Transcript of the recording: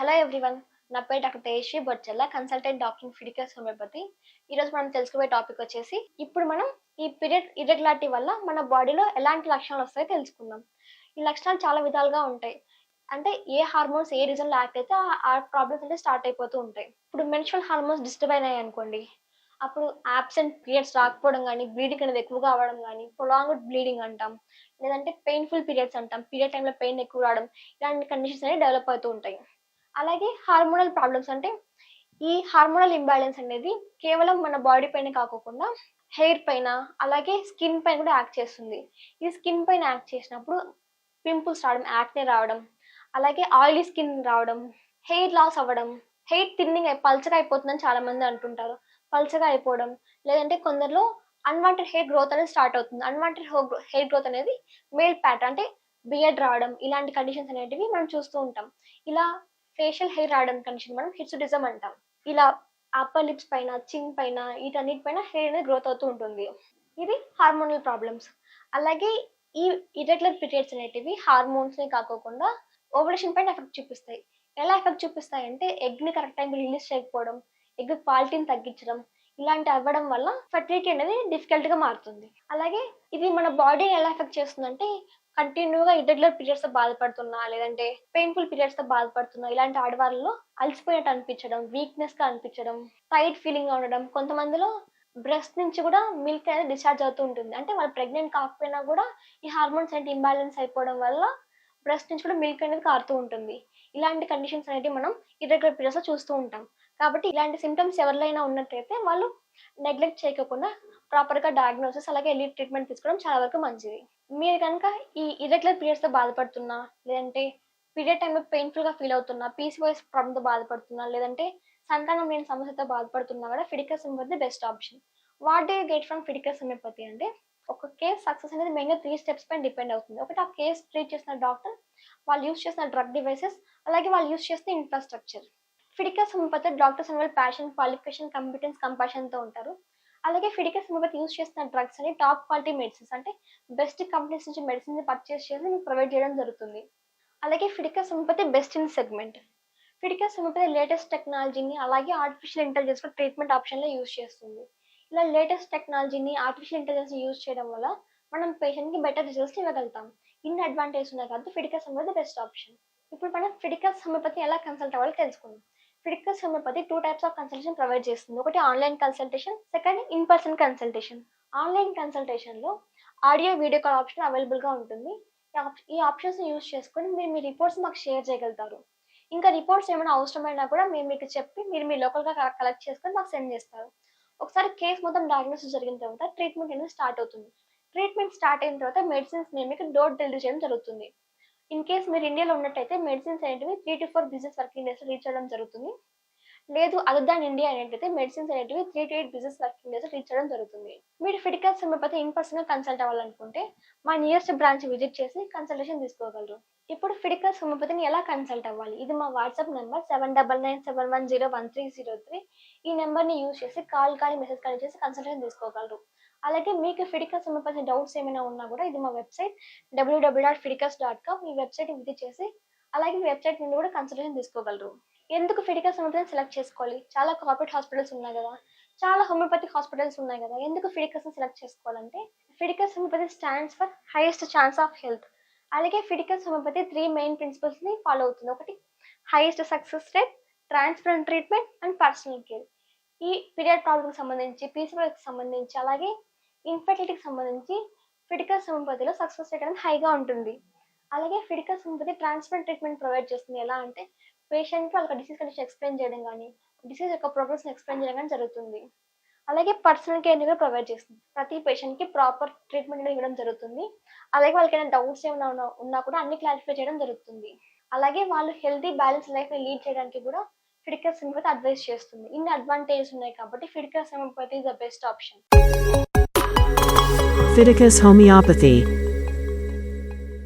Hello everyone నా పేరు doctor Tejaswi Bochalla consultant doctor Fidicus homeopathy ఈరోజు మనం తెలుసుకోబోయే టాపిక్ వచ్చేసి ఇప్పుడు మనం ఈ పీరియడ్ ఇర్రెగ్యులారిటీ వల్ల మన బాడీలో ఎలాంటి లక్షణాలు వస్తాయో తెలుసుకుందాం. ఈ లక్షణాలు చాలా విధాలుగా ఉంటాయి. అంటే ఏ హార్మోన్స్ ఏ రీజన్లో యాక్ట్ అయితే ఆ- ప్రాబ్లమ్స్ అంటే స్టార్ట్ అయిపోతూ ఉంటాయి. ఇప్పుడు మెన్షువల్ హార్మోన్స్ డిస్టర్బ్ అయినాయి అనుకోండి. అప్పుడు యాబ్సెంట్ పీరియడ్స్ రాకపోవడం కానీ బ్లీడింగ్ అనేది ఎక్కువగా అవ్వడం కానీ ప్రొలాంగ్డ్ బ్లీడింగ్ అంటాం. లేదంటే పెయిన్ఫుల్ పీరియడ్స్ అంటాం. పీరియడ్ టైంలో పెయిన్ ఎక్కువ రావడం ఇలాంటి కండిషన్స్ అనేవి డెవలప్ అవుతూ ఉంటాయి. అలాగే హార్మోనల్ ప్రాబ్లమ్స్ అంటే ఈ హార్మోనల్ ఇంబ్యాలెన్స్ అనేది కేవలం మన బాడీ పైన కాకోకుండా హెయిర్ పైన అలాగే స్కిన్ పైన కూడా యాక్ట్ చేస్తుంది. ఈ స్కిన్ పైన యాక్ట్ చేసినప్పుడు పింపుల్స్ రావడం యాక్నే రావడం అలాగే ఆయిలీ స్కిన్ రావడం హెయిర్ లాస్ అవ్వడం హెయిర్ థిన్నింగ్ అయి పల్చగా అయిపోతుందని చాలా మంది అంటుంటారు. పల్చగా అయిపోవడం లేదంటే కొందరిలో అన్వాంటెడ్ హెయిర్ గ్రోత్ అనేది స్టార్ట్ అవుతుంది. అన్వాంటెడ్ హెయిర్ గ్రోత్ అనేది మేల్ ప్యాట్ అంటే బియర్డ్ రావడం ఇలాంటి కండిషన్స్ అనేటివి మనం చూస్తూ ఉంటాం. ఇలా ఫేషియల్ హెయిర్ రావడం కండిషన్ మనం హిట్సుడిజం అంటాం. ఇలా అప్పర్ లిప్స్ పైన చిన్ పైన వీటన్నిటి పైన హెయిర్ అనేది గ్రోత్ అవుతూ ఉంటుంది. ఇది హార్మోనల్ ప్రాబ్లమ్స్ అలాగే ఈ ఇరెగ్యులర్ పీరియడ్స్ అనేటివి హార్మోన్స్ని కాకోకుండా ఓవరేషన్ పైన ఎఫెక్ట్ చూపిస్తాయి. ఎలా ఎఫెక్ట్ చూపిస్తాయి అంటే ఎగ్ని కరెక్ట్ టైంకి రిలీజ్ చేయకపోవడం ఎగ్ క్వాలిటీని తగ్గించడం ఇలాంటి అవ్వడం వల్ల ఫర్టిలిటీ అనేది డిఫికల్ట్గా గా మారుతుంది. అలాగే ఇది మన బాడీని ఎలా ఎఫెక్ట్ చేస్తుందంటే కంటిన్యూగా ఇర్రెగ్యులర్ పీరియడ్స్తో బాధపడుతున్నా లేదంటే పెయిన్ఫుల్ పీరియడ్స్తో బాధపడుతున్నా ఇలాంటి ఆడవాళ్ళలో అలసిపోయినట్టు అనిపించడం వీక్నెస్గా అనిపించడం టైట్ ఫీలింగ్గా ఉండడం కొంతమందిలో బ్రెస్ట్ నుంచి కూడా మిల్క్ అనేది డిశ్చార్జ్ అవుతూ ఉంటుంది. అంటే వాళ్ళు ప్రెగ్నెంట్ కాకపోయినా కూడా ఈ హార్మోన్స్ అనేది ఇంబ్యాలెన్స్ అయిపోవడం వల్ల బ్రెస్ట్ నుంచి కూడా మిల్క్ అనేది కారుతూ ఉంటుంది. ఇలాంటి కండిషన్స్ అనేవి మనం ఇర్రెగ్యులర్ పీరియడ్స్లో చూస్తూ ఉంటాం. కాబట్టి ఇలాంటి సిమ్టమ్స్ ఎవరిలో ఉన్నట్టయితే వాళ్ళు నెగ్లెక్ట్ చేయకుండా ప్రాపర్గా డయాగ్నోసిస్ అలాగే ఎల్లి ట్రీట్మెంట్ తీసుకోవడం చాలా వరకు మంచిది. మీరు కనుక ఈ ఇర్రెగ్యులర్ పీరియడ్స్తో బాధపడుతున్నా లేదంటే పీరియడ్ టైంలో పెయిన్ఫుల్గా ఫీల్ అవుతున్నా పీసీఓఎస్ ప్రాబ్లమ్తో బాధపడుతున్నా లేదంటే సంతానం లేని సమస్యతో బాధపడుతున్నా కూడా Fidicus homeopathy best option what they get from Fidicus homeopathy అంటే ఒక కేస్ సక్సెస్ అనేది మెయిన్గా త్రీ స్టెప్స్ పైన డిపెండ్ అవుతుంది. ఒకటి ఆ కేస్ ట్రీట్ చేసిన డాక్టర్ వాళ్ళు యూస్ చేసిన డ్రగ్ డివైసెస్ అలాగే వాళ్ళు యూస్ చేసిన infrastructure Fidicus homeopathy doctors and వాళ్ళు ప్యాషన్ క్వాలిఫికేషన్ కంపిటెన్స్ కంపాషన్తో ఉంటారు. అలాగే ఫిడికస్ హోమియోపతి యూస్ చేసిన డ్రగ్స్ అని టాప్ క్వాలిటీ మెడిసిన్స్ అంటే బెస్ట్ కంపెనీస్ నుంచి మెడిసిన్స్ పర్చేస్ చేసి మీకు ప్రొవైడ్ చేయడం జరుగుతుంది. అలాగే Fidicus homeopathy best in segment Fidicus homeopathy latest టెక్నాలజీని అలాగే ఆర్టిఫిషియల్ ఇంటెలిజెన్స్ ట్రీట్మెంట్ ఆప్షన్లో యూస్ చేస్తుంది. ఇలా లేటెస్ట్ టెక్నాలజీని ఆర్టిఫిషియల్ ఇంటెలిజెన్స్ యూస్ చేయడం వల్ల మనం పేషెంట్కి బెటర్ రిజల్ట్స్ ఇవ్వగలుగుతాం. ఇన్ని అడ్వాంటేజ్ ఉన్నాయి కాబట్టి ఫిడికస్ హోమియోపతి బెస్ట్ ఆప్షన్ ఇప్పుడు మనం ఫిడికస్ హోమియోపతి ఎలా కన్సల్ట్ అవ్వాలో తెలుసుకుందాం. Fidicus homeopathy two types of consultation provide చేస్తుంది. ఒకటి online consultation second in person consultation online కన్సల్టేషన్లో audio video call option అవైలబుల్గా ఉంటుంది. ఈ ఆప్షన్స్ యూస్ చేసుకొని మీరు మీ రిపోర్ట్స్ మాకు షేర్ చేయగలుగుతారు. ఇంకా రిపోర్ట్స్ ఏమైనా అవసరమైనా కూడా మేము మీకు చెప్పి మీరు మీ లోకల్గా కలెక్ట్ చేసుకొని మాకు సెండ్ చేస్తారు. ఒకసారి కేసు మొత్తం డయాగ్నోసిస్ జరిగిన తర్వాత ట్రీట్మెంట్ అనేది స్టార్ట్ అవుతుంది. ట్రీట్మెంట్ స్టార్ట్ అయిన తర్వాత మెడిసిన్స్ మేము మీకు డోర్ డెలివరీ చేయడం జరుగుతుంది. ఇన్ కేస్ మీరు ఇండియాలో ఉన్నట్టయితే మెడిసిన్స్ అనేటివి three to four business working days reach అవ్వడం జరుగుతుంది. లేదు అదర్ దాన్ ఇండియా అనేటైతే మెడిసిన్స్ అనేటివి three to eight business working days reach అవ్వడం జరుగుతుంది. మీరు ఫిడికల్ హోమియోపతి ఇన్ పర్సన్గా కన్సల్ట్ అవ్వాలనుకుంటే మా నియరెస్ట్ బ్రాంచ్ విజిట్ చేసి కన్సల్టేషన్ తీసుకోగలరు. ఇప్పుడు ఫిడికల్ హోమియోపతిని ఎలా కన్సల్ట్ అవ్వాలి? ఇది మా WhatsApp number seven double nine seven one zero one three zero three ఈ నెంబర్ని యూజ్ చేసి కాల్ కానీ మెసేజ్ కానీ చేసి కన్సల్టేషన్ తీసుకోగలరు. అలాగే మీకు ఫిడికస్ సంబంధించిన డౌట్స్ ఏమైనా ఉన్నా కూడా ఇది మా website WW dot Fidicus dot com ఈ వెబ్సైట్ విజిట్ చేసి అలాగే వెబ్సైట్ నుండి కూడా కన్సల్టేషన్ తీసుకోగలరు. ఎందుకు ఫిడికస్ సంబంధించిన సెలెక్ట్ చేసుకోవాలి? చాలా కార్పొరేట్ హాస్పిటల్స్ ఉన్నాయి కదా. చాలా హోమియోపతిక్ హాస్పిటల్స్ ఉన్నాయి కదా. ఎందుకు ఫిడికస్ సెలెక్ట్ చేసుకోవాలంటే Fidicus homeopathy stands for highest chance of health అలాగే ఫిడికస్ హోమియోపతి త్రీ మెయిన్ ప్రిన్సిపల్స్ని ఫాలో అవుతుంది. ఒకటి highest success rate transparent treatment and personal care ఈ పీరియడ్ ప్రాబ్లమ్కి సంబంధించి పీసీఓకి సంబంధించి అలాగే ఇన్ఫర్టిలిటీకి సంబంధించి ఫిడికల్ హోమియోపతిలో సక్సెస్ రేట్ అనేది హైగా ఉంటుంది. అలాగే ఫిడికల్ సంపతి ట్రాన్స్ప్లాంట్ ట్రీట్మెంట్ ప్రొవైడ్ చేస్తుంది. ఎలా అంటే పేషెంట్కి వాళ్ళకి డిసీజ్ కండిషన్ ఎక్స్ప్లెయిన్ చేయడం కానీ డిసీజ్ యొక్క ప్రోగ్రెస్ని ఎక్స్ప్లెయిన్ చేయడం కానీ జరుగుతుంది. అలాగే పర్సనల్ కేర్ని కూడా ప్రొవైడ్ చేస్తుంది. ప్రతి పేషెంట్కి ప్రాపర్ ట్రీట్మెంట్ అనేది ఇవ్వడం జరుగుతుంది. అలాగే వాళ్ళకి ఏమైనా డౌట్స్ ఏమైనా ఉన్నా కూడా అన్ని క్లారిఫై చేయడం జరుగుతుంది. అలాగే వాళ్ళు హెల్తీ బ్యాలెన్స్ లైఫ్ని లీడ్ చేయడానికి కూడా ఫిడికస్ హోమియోపతి అడ్వైస్ చేస్తుంది. ఇన్ని అడ్వాంటేజెస్ ఉన్నాయి కాబట్టి Fidicus homeopathy is the best option Fidicus homeopathy